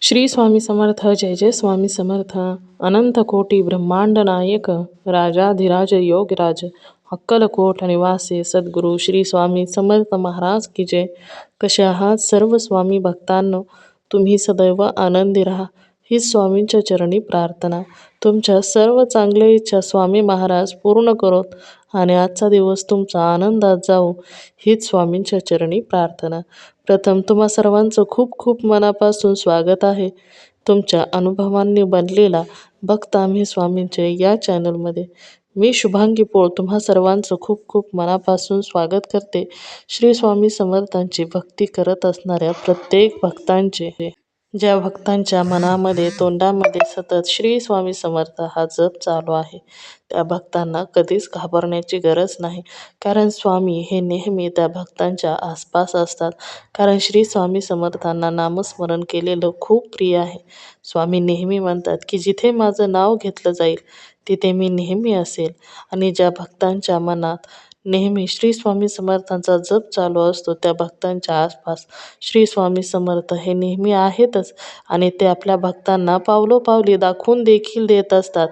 श्री स्वामी समर्थ जय जय स्वामी समर्थ अनंत कोटी ब्रह्मांड नायक राजाधिराज योगराज अक्कलकोट निवासी सद्गुरू श्री स्वामी समर्थ महाराज की जय. कसे आहात सर्व स्वामी भक्तांनो तुम्ही सदैव आनंदी राहा. ही स्वामींच्या चरणी प्रार्थना. तुमच्या सर्व चांगल्या इच्छा स्वामी महाराज पूर्ण करोत आणि आजचा दिवस तुमचा आनंदात जाऊ हीच स्वामींच्या चरणी प्रार्थना. प्रथम तुम्हा सर्वांचं खूप खूप मनापासून स्वागत आहे. तुमच्या अनुभवांनी बनलेला भक्त आम्ही स्वामींचे या चॅनलमध्ये. मी शुभांगी पोळ तुम्हा सर्वांचं खूप खूप मनापासून स्वागत करते. श्री स्वामी समर्थांची भक्ती करत असणाऱ्या प्रत्येक भक्तांचे ज्या भक्तांच्या मनामध्ये तोंडामध्ये सतत श्री स्वामी समर्थ हा जप चालू आहे त्या भक्तांना कधीच घाबरण्याची गरज नाही. कारण स्वामी हे नेहमी त्या भक्तांच्या आसपास असतात. कारण श्री स्वामी समर्थांना नामस्मरण केलेलं खूप प्रिय आहे. स्वामी नेहमी म्हणतात की जिथे माझं नाव घेतलं जाईल तिथे मी नेहमी असेल. आणि ज्या भक्तांच्या मनात नेहमी श्री स्वामी समर्थांचा जप चालू असतो त्या भक्तांच्या आसपास. श्री स्वामी समर्थ हे नेहमी आहेतच आणि ते आपल्या भक्तांना पावलोपावली दाखवून देखील देत असतात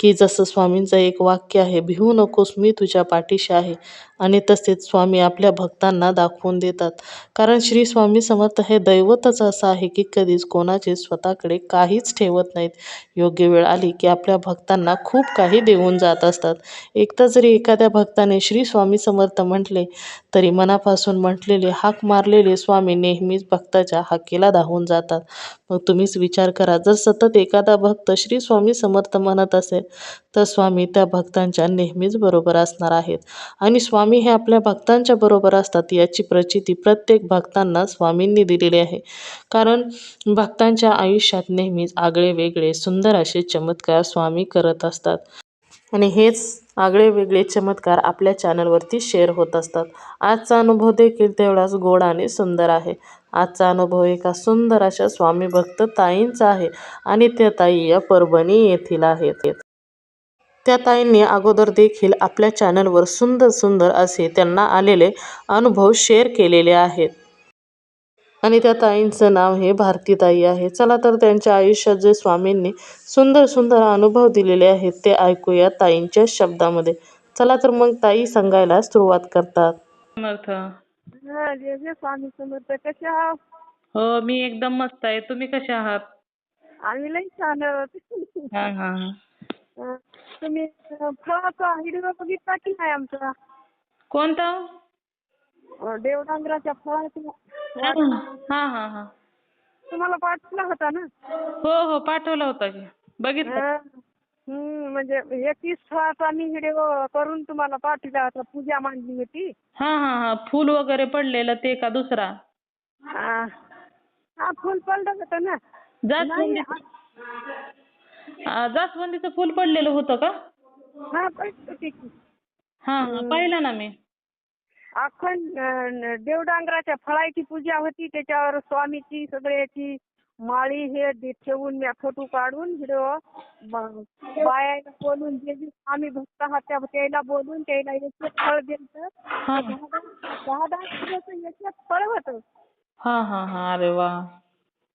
की जसं स्वामींचं एक वाक्य आहे भिवू नकोस मी तुझ्या पाठीशी आहे. आणि तसेच स्वामी आपल्या भक्तांना दाखवून देतात. कारण श्री स्वामी समर्थ हे दैवतच असं आहे की कधीच कोणाचे स्वतःकडे काहीच ठेवत नाहीत. योग्य वेळ आली की आपल्या भक्तांना खूप काही देऊन जात असतात. एकदा जरी एखाद्या भक्ताने श्री स्वामी समर्थ म्हटले तरी मनापासून म्हटलेले हाक मारलेले स्वामी नेहमीच भक्ताच्या हाकेला धावून जातात. मग तुम्हीच विचार करा जर सतत एखादा भक्त श्री स्वामी समर्थ म्हणत असेल तर स्वामी त्या भक्तांच्या नेहमीच बरोबर असणार आहेत. आणि स्वामी हे आपल्या भक्तांच्या बरोबर असतात याची प्रचिती प्रत्येक भक्तांना स्वामींनी दिलेली आहे. कारण भक्तांच्या आयुष्यात नेहमीच आगळे वेगळे सुंदर असे चमत्कार स्वामी करत असतात. आणि हेच आगळे वेगळे चमत्कार आपल्या चॅनलवरती शेअर होत असतात. आजचा अनुभव देखील तेवढाच गोड आणि सुंदर आहे. आजचा अनुभव एका सुंदर अशा स्वामी भक्त ताईंचा आहे आणि त्या ताई या परभणी येथील आहेत. त्या ताईंनी अगोदर देखील आपल्या चॅनलवर सुंदर सुंदर असे त्यांना आलेले अनुभव शेअर केलेले आहेत. आणि त्या ताईंचं नाव हे भारतीताई आहे. चला तर त्यांच्या आयुष्यात जे स्वामींनी सुंदर सुंदर अनुभव दिलेले आहेत ते ऐकूया ताईंच्या शब्दामध्ये. चला तर मग ताई सांगायला सुरुवात करतात. समर्थ. हा जय जय स्वामी समर्थ कसे आहात? हो मी एकदम मस्त आहे. तुम्ही कसे आहात? आम्ही लई छान आहोत. हा हा तुम्ही फळाचा व्हिडिओ बघितला की नाही आमचा? कोणता? देवडांगराच्या फळाचा हा हा हा तुम्हाला पाठवला होता ना? हो हो पाठवला होता की. बघितलं. म्हणजे एकवीस फळाचा मी व्हिडिओ करून तुम्हाला पाठवला होता पूजा मांडली होती. हा हा हा फुल वगैरे पडलेलं ते का दुसरा? हा फुल पडलं होतं ना. नाही, जास्वंदी आ, जास्वंदीचं फुल पडलेलं होतं का? हा पडलं होती की. हा हा पाहिलं ना मी. अखंड देवडांगराच्या फळाची पूजा होती. त्याच्यावर स्वामीची सगळ्याची माळी हे ठेवून मी फोटो काढून व्हिडिओ बायाला बोलून जे जे स्वामी भक्त आहात त्या त्याला बोलून त्याला एक फळ दिलं दहा दहा किलोचं एक फळ होतं. हा हा हा. अरे वा.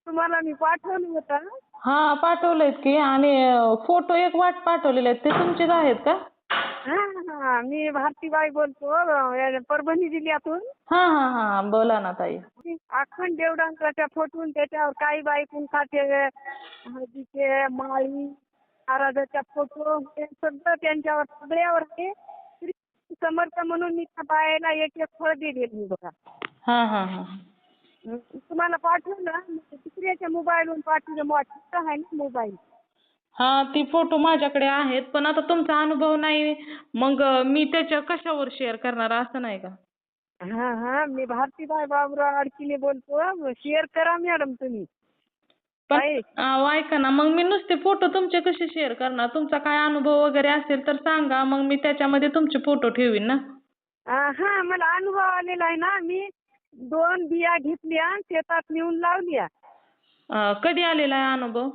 तुम्हाला मी पाठवलं होतं. हा पाठवलेत की. आणि फोटो एक वाट पाठवलेले आहेत. ते तुमचेच आहेत का? हा हा मी भारतीबाई बोलतो. अं, परभणी जिल्ह्यातून हा हा हा बोला ना ताई. अखंड देवडांगराच्या फोटून त्याच्यावर काही बाई कुंकाचे हळदीचे माळी महाराजाच्या फोटो हे सगळं त्यांच्यावर सगळ्यावर आहे श्री समर्थ म्हणून मी त्या बायाला एक एक फळ दिलेली बघा. हा हा हा. हं, तुम्हाला पाठवलं दुसऱ्याच्या मोबाईलवरून पाठवलं. मोठा आहे ना मोबाईल? हा ती फोटो माझ्याकडे आहेत पण आता तुमचा अनुभव नाही. मग मी त्याच्या कशावर शेअर करणार असं नाही का? हा हा मी भारतीबाई बाबुराव अडकीने बोलतो शेअर करा मॅडम तुम्ही. पण. अहो, ऐका ना मग मी नुसते फोटो तुमचे कसे शेअर करणार? तुमचा काय अनुभव वगैरे असेल तर सांगा मग मी त्याच्यामध्ये तुमचे फोटो ठेवीन ना. अं, हा मला अनुभव आलेला आहे ना मी दोन बिया घेतल्या शेतात नेऊन लावल्या. अं, कधी आलेला आहे अनुभव?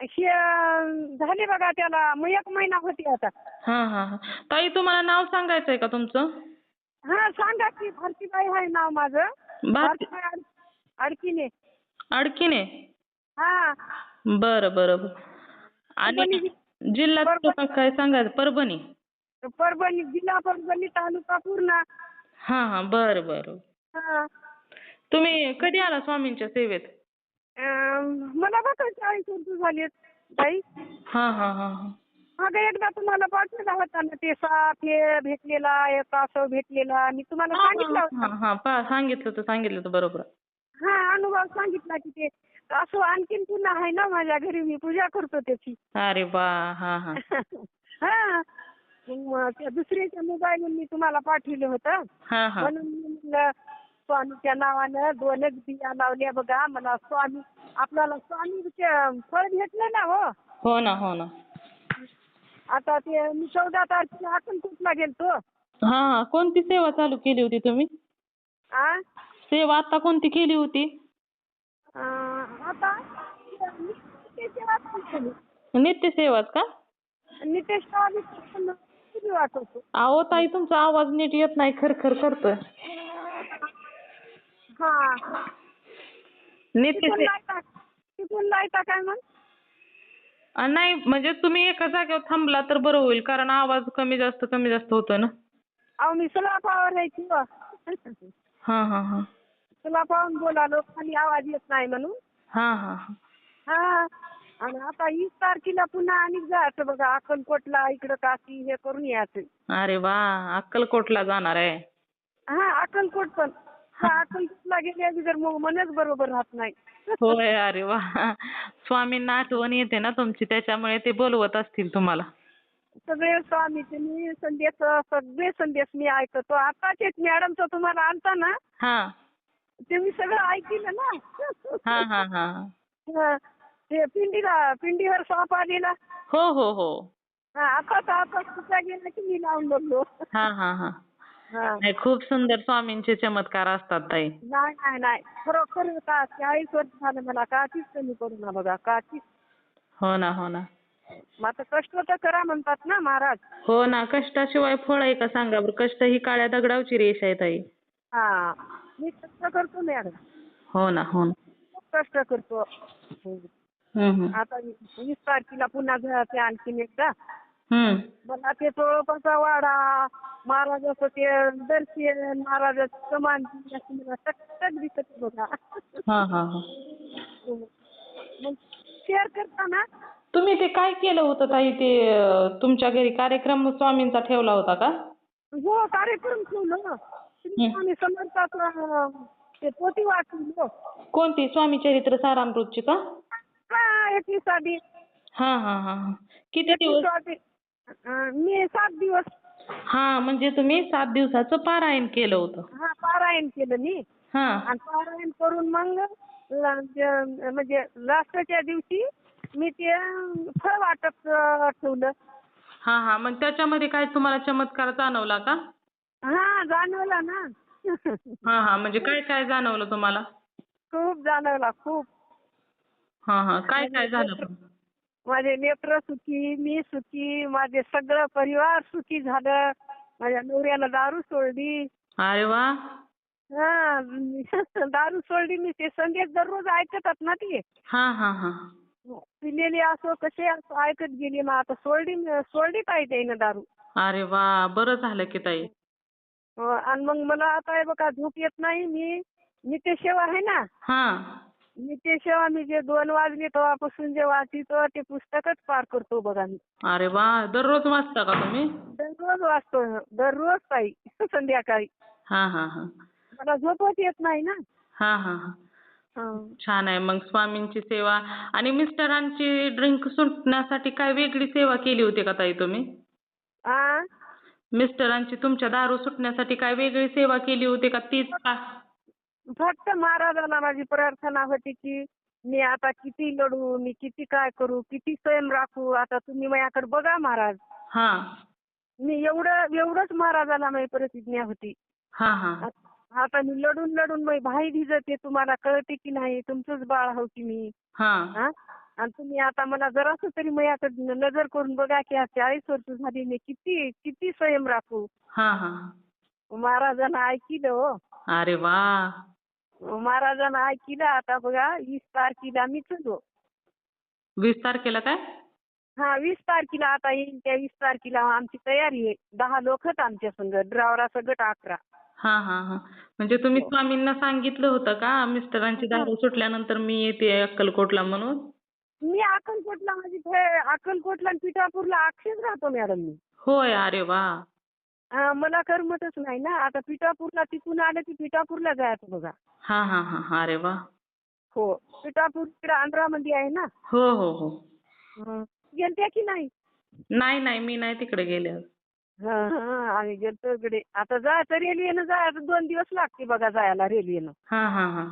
अं, झाले बघा त्याला मग एक महिना होती आता. हा हा हा. ताई तुम्हाला नाव सांगायचंय का तुमचं? हा सांगा की भारतीबाई आहे नाव माझं. भारती भारतीबाई अड- अडकीने अडकिने हा. बरं बरं बरं. आणि. जिल्हा परभणी. काय सांगायचं? परभणी. परभणी जिल्हा परभणी तालुका पूर्ण. हां हां. बरं बरं. हा. तुम्ही कधी आला स्वामींच्या सेवेत? मला बघा चाळीस वर्ष झाली ताई हां हां हां हां. अगं एकदा तुम्हाला पाठवला होता ना ते साप हे भेटलेला एक असं भेटलेला मी तुम्हाला सांगितलं हां होतं. हां सांगितलं सांगितलं होतं बरोबर. हा अनुभव सांगितला की ते. असं आणखीन पुन्हा आहे ना माझ्या घरी मी पूजा करतो त्याची. अरे वा हां हां. हा. मग त्या दुसऱ्याच्या मोबाईलवरून मी तुम्हाला पाठवलं होतं. हां हां. म्हणून मी म्हणलं स्वामीच्या नावानं दोनच बिया लावल्या बघा. मला स्वामी आपल्याला स्वामीचे फळ भेटलं ना हो? हो ना हो ना. आता ते मी चौदा तारखेला अक्कलकोटला गेलतो. हां हां. कोणती सेवा चालू केली होती तुम्ही? आ? सेवा आता कोणती केली होती? अं, आता नित्य सेवाच का? नितेश वाटवतो अहो ताई तुमचा आवाज नीट येत नाही. खरखर करतोय. हा. लायता तिथून लायता काय मग? अं, नाही म्हणजे तुम्ही एका जागेवर थांबला तर बरं होईल कारण आवाज कमी जास्त कमी जास्त होतोय ना. अहो मी सुलापावर आहे की हां हां हां. सुलापावून बोलालो खाली आवाज येत नाही म्हणून. हां हां हां. हा. आणि आता वीस तारखेला पुन्हा आणि जायचं बघा अक्कलकोटला इकडं काशी हे करून यायचं. अरे वा अक्कलकोटला जाणार आहे. हा अक्कलकोट पण. हा, अक्कलकोटला गेल्या बिगर मग मनच बरोबर राहत नाही. होय अरे वा. स्वामींना आठवण येते ना तुमची त्याच्यामुळे ते बोलवत असतील तुम्हाला. सगळे स्वामीचे मी संदेश सगळे संदेश मी ऐकतो. आताच एक मॅडमचा तुम्हाला आलता ना हां. ते मी सगळं ऐकलं ना. हां हां हां. हा, ते पिंडीला पिंडीवर साप आलेला. हो हो हो. हा आताच आताच तुझा गेला की मी लावून बघलो. हां हां हां हा. नाही खूप सुंदर स्वामींचे चमत्कार असतात ताई. नाही नाही नाही. खरोखर का चाळीस वर्ष झालं मला काचीच कमी करू ना बघा काचीच हो ना हो ना. मग आता कष्ट तर करा म्हणतात ना महाराज. हो ना कष्टाशिवाय फळ आहे का सांगा बरं? कष्ट ही काळ्या दगडावची रेष आहे ताई. हा. मी कष्ट करतो मॅडम हो ना हो ना. खूप कष्ट करतो. हम्म. हम्म, हम्म. आता वीस तारखेला पुन्हा घराचे आणखीन एकदा. मला ते चोळपाचा वाडा. महाराजाचं ते दर्शन महाराजाचं समान असं मला दिसत बघा. हां हां हां. मग शेअर करताना तुम्ही ते काय केलं होतं ताई? ते अं, तुमच्या घरी कार्यक्रम स्वामींचा ठेवला होता का? हो कार्यक्रम ठेवलं. स्वामी समर्थाचं ते पोती वाचलो कोणती? स्वामी चरित्र सारामृतची का? हा एकविसावी. हां हां हां हां. किती दिवस? अं, मी सात दिवस हां म्हणजे तुम्ही सात दिवसाचं पारायण केलं होतं. हा पारायण केलं मी. हां. आणि पारायण करून मग ला- म्हणजे लास्टच्या दिवशी मी ते फळ वाटप अं, ठेवलं. हां हां मग त्याच्यामध्ये काय तुम्हाला चमत्कार जाणवला का? हा जाणवलं ना. हां हां म्हणजे काय काय जाणवलं तुम्हाला? खूप जाणवला खूप. हां हां काय काय झालं? पण माझे लेकरं सुखी मी सुखी माझे सगळं परिवार सुखी झालं. माझ्या नवऱ्यानं दारू सोडली. अरे वा. हा दारू सोडली मी. ते संदेश दररोज ऐकतात ना ती. हां हां हां. पिलेली असो कसे असो ऐकत गेली. मग आता सोडली सोडली पाहिजे ना दारू. अरे वा बरं झालं की ताई. हो, आणि मग मला आता बघा झोप येत नाही. मी नित्यसेवा आहे ना. हां. नित्यसेवा मी जे दोन वाजले तेव्हापासून जे वाचितो ते पुस्तकच पार करतो बघा मी. अरे वा दररोज वाचता का तुम्ही? दररोज वाचतो दररोज ताई संध्याकाळी. हां हां हां. मला झोपच येत नाही ना. हां हां हां. हं. छान आहे. मग स्वामींची सेवा आणि मिस्टरांची ड्रिंक सुटण्यासाठी काय वेगळी सेवा केली होती का ताई तुम्ही? आ? मिस्टरांची तुमच्या दारू सुटण्यासाठी काय वेगळी सेवा केली होती का तीच का? फक्त महाराजाला माझी प्रार्थना होती की मी आता किती लढू मी किती काय करू किती संयम राखू आता तुम्ही माझ्याकडे बघा महाराज. हां. मी एवढं एवढंच महाराजाला माझी प्रतिज्ञा होती. हां हां. आता मी लढून लढून मी भाई भिजते तुम्हाला कळते की नाही तुमचंच बाळ हो की मी. हां. आणि तुम्ही आता मला जरासं तरी माझ्याकडे नजर करून बघा की आज चाळीस वर्ष झाली मी किती किती संयम राखू. महाराजांना ऐकिलं हो. अरे वा. महाराजांना ऐकिलं आता बघा वीस तारखेला मी चलो वीस तारखेला काय? हा वीस तारखेला आता येईल त्या वीस तारखेला आमची तयारी आहे. दहा लोक आहेत आमच्या संग ड्रायव्हरा गट अकरा. हा हा हा. म्हणजे तुम्ही हो. स्वामींना सांगितलं होतं का? मिस्टरांची दारू सुटल्यानंतर मी येते अक्कलकोटला म्हणून? मी अक्कलकोटला म्हणजे ते अक्कलकोटला आणि पिठापूरला अक्षेच राहतो मॅडम मी. होय अरे वा. हा, मला करमतच नाही ना. आता पिठापूरला तिथून आलं की पिठापूरला जायचं बघा. हा हा हा हा अरे वा. हो पिठापूर तिकडे आंध्रामध्ये आहे ना. हो हो हो. हं. गेलत्या की नाही? नाही नाही मी नाही तिकडे गेले. हं, हं, आम्ही गेलतो इकडे. आता जायचं रेल्वेनं जायचं दोन दिवस लागते बघा जायला रेल्वेनं. हा हा हा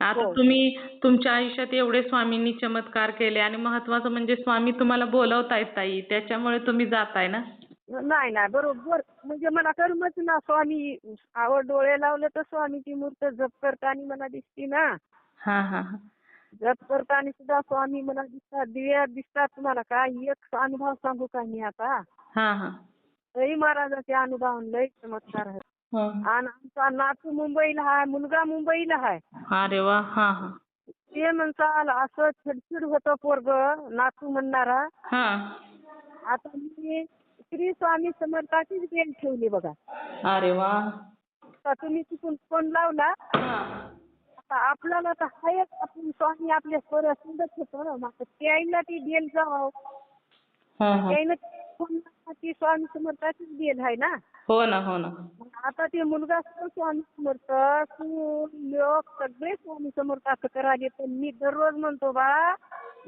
आता हो. तुम्ही तुमच्या आयुष्यात एवढे स्वामींनी चमत्कार केले आणि महत्वाचं म्हणजे स्वामी तुम्हाला बोलवतायत ताई त्याच्यामुळे तुम्ही जाताय ना? नाही नाही बरोबर. म्हणजे मला करमत ना स्वामी. आवड डोळे लावलं तर स्वामीची मूर्त जप करताना मला दिसते ना. हा हा हा. जप करताना सुद्धा स्वामी मला दिसतात दिव्यात दिसतात तुम्हाला काय? एक अनुभव सांगू का मी आता? हा हा. लई महाराजाचे अनुभव लई चमत्कार आहे हा. आणि आमचा नातू मुंबईला आहे मुलगा मुंबईला आहे अरे वा हा हा. ते म्हणताल असं चिडचिड होतं पोरग नातू म्हणणारा. हा. आता मी श्री स्वामी समर्थाचीच बेल ठेवली बघा. अरे वा. आता तुम्ही तिथून फोन लावला. हा. आता आपल्याला तर हायच आपण स्वामी आपल्या स्वर समजत होतो मग त्याईला ती बेल जाव. हा हा. त्याईनं फोन लावला ती स्वामी समर्थाचीच बेल आहे ना. हो ना हो ना. मग आता ते मुलगा सुद्धा स्वामी समर्थ तू लोक सगळे स्वामी समर्थाचं करायले तर मी दररोज म्हणतो बाळा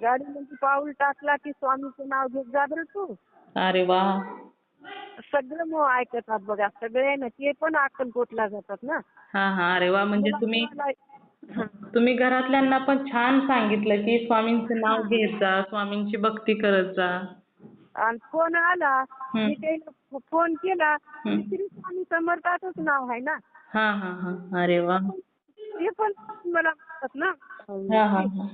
गाडीमध्ये पाऊल टाकला की स्वामीचं नाव घेत जा बरं तू. अरे वा. सगळं मग ऐकतात बघा सगळे ना ते पण अक्कलकोटला जातात ना. हा हा अरे वा म्हणजे तुम्ही. तुम्ही घरातल्यांना पण छान सांगितलं की स्वामींचं नाव घेत जा स्वामींची भक्ती करत जा. आणि फोन आला मी त्याला फोन केला हम्म. श्री स्वामी समर्थाचंच नाव आहे ना. हा हा हा अरे वा. ते पण मला म्हणतात ना. हा हा हा.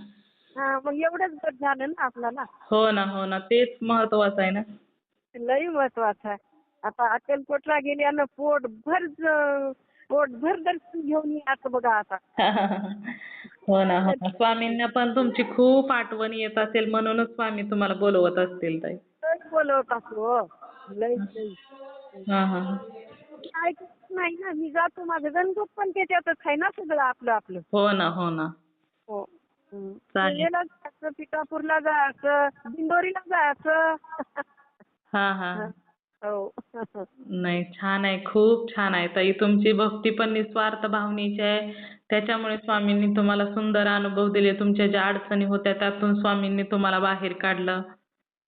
हा मग एवढंच झालं ना आपल्याला. हो ना हो ना तेच महत्वाचं आहे ना. लई महत्वाचं आहे. आता अक्कलकोटला गेल्यानं पोट भर पोट भर दर्शन घेऊन यायचं बघा आता. हो ना हो ना. स्वामींना पण तुमची खूप आठवण येत असेल म्हणूनच स्वामी तुम्हाला बोलवत असतील ताई. लई बोलवत असतो लई लई. हा हा. हा. ऐकत नाही ना मी जातो माझं गणगोत पण त्याच्यातच आहे ना सगळं आपलं आपलं. हो ना हो ना. हो. हम्म. चालेल. दिल्लीला जायचं पिठापूरला जायचं दिंडोरीला जायचं. हा हा. हो. नाही छान आहे खूप छान आहे. ताई तुमची भक्ती पण निस्वार्थ भावनेची आहे. त्याच्यामुळे स्वामींनी तुम्हाला सुंदर अनुभव दिले. तुमच्या ज्या अडचणी होत्या त्यातून स्वामींनी तुम्हाला बाहेर काढलं.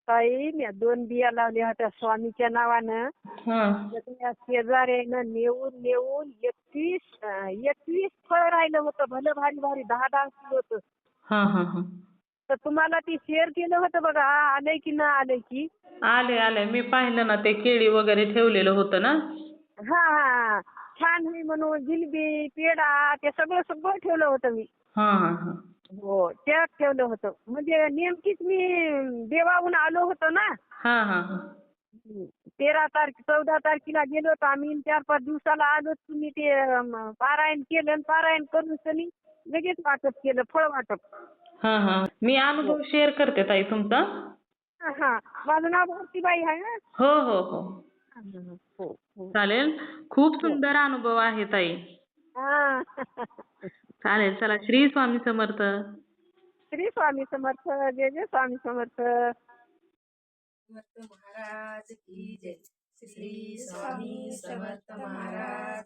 ताई मी दोन बिया लावल्या होत्या स्वामीच्या नावानं. हा. सगळ्या शेजाऱ्यानं नेऊन नेऊन एकवीस अं, एकवीस फळ राहिलं होतं. भलं भारी भारी दहा दहा किलो होतं. हा हा हा. तर तुम्हाला ती शेअर केलं होतं बघा आलंय की ना आलंय की? आले आले. मी पाहिलं ना ते केळी वगैरे ठेवलेलं होतं ना. हा हा. छान आहे म्हणून जिलबी पेढा ते सगळं सगळं ठेवलं होतं मी. हा हा हा. हो त्यात ठेवलं होतं. म्हणजे नेमकीच मी देवाहून आलो होतो ना. हा हा हा. तेरा तारखे चौदा तारखेला गेलो होतो आम्ही. आणि चार पाच दिवसाला आलो तुम्ही ते पारायण केलं आणि पारायण करून सनी लगेच वाटप केलं फळ वाटप. हा हा. मी अनुभव शेअर करते ताई तुमचा. हा, हा. माझं नाव भारतीबाई आहे ना? हो हो हो. हो हो. चालेल. खूप सुंदर अनुभव आहे ताई. हा. चालेल चला. श्री स्वामी समर्थ. श्री स्वामी समर्थ. जय जय स्वामी समर्थ. समर्थ महाराज की जय. श्री स्वामी समर्थ महाराज.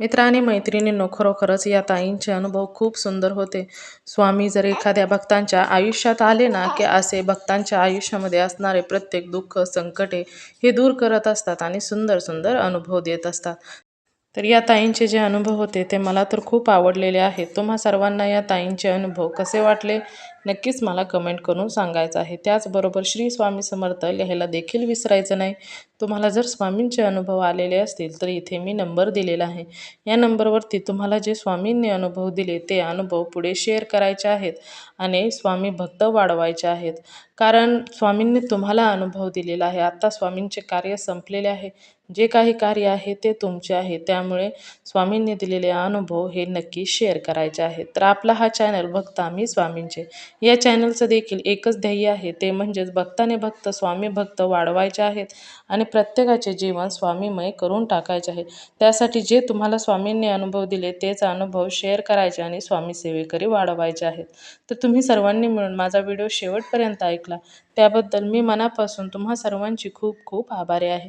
मित्र आणि मैत्रिणींनो खरोखरच या ताईंचे अनुभव खूप सुंदर होते. स्वामी जर एखाद्या भक्तांच्या आयुष्यात आले ना की असे भक्तांच्या आयुष्यामध्ये असणारे प्रत्येक दुःख संकटे हे दूर करत असतात आणि सुंदर सुंदर अनुभव देत असतात. तर या ताईंचे जे अनुभव होते ते मला तर खूप आवडलेले आहेत. तुम्हा सर्वांना या ताईंचे अनुभव कसे वाटले? नक्कीच मला कमेंट करून सांगायचं आहे. त्याचबरोबर श्री स्वामी समर्थ लिहायला देखील विसरायचं नाही. तुम्हाला जर स्वामींचे अनुभव आलेले असतील तर इथे मी नंबर दिलेला आहे. या नंबरवरती तुम्हाला जे स्वामींनी अनुभव दिले ते अनुभव पुढे शेअर करायचे आहेत आणि स्वामी भक्त वाढवायचे आहेत. कारण स्वामींनी तुम्हाला अनुभव दिलेला आहे. आत्ता स्वामींचे कार्य संपलेले आहे. जे काही कार्य आहे ते तुमचे आहे. त्यामुळे स्वामींनी दिलेले अनुभव हे नक्की शेअर करायचे आहेत. तर आपला हा चॅनल भक्त आम्ही स्वामींचे. या चॅनलचं देखील एकच ध्येय आहे. ते म्हणजेच भक्ताने भक्त स्वामी भक्त वाढवायचे आहेत आणि प्रत्येकाचे जीवन स्वामीमय करून टाकायचे आहे. त्यासाठी जे तुम्हाला स्वामींनी अनुभव दिले तेच अनुभव शेअर करायचे आणि स्वामी सेवेकरी वाढवायचे आहेत. तर तुम्ही सर्वांनी मिळून माझा व्हिडिओ शेवटपर्यंत ऐकला. त्याबद्दल मी मनापासून तुम्हा सर्वांची खूप खूप आभारी आहे.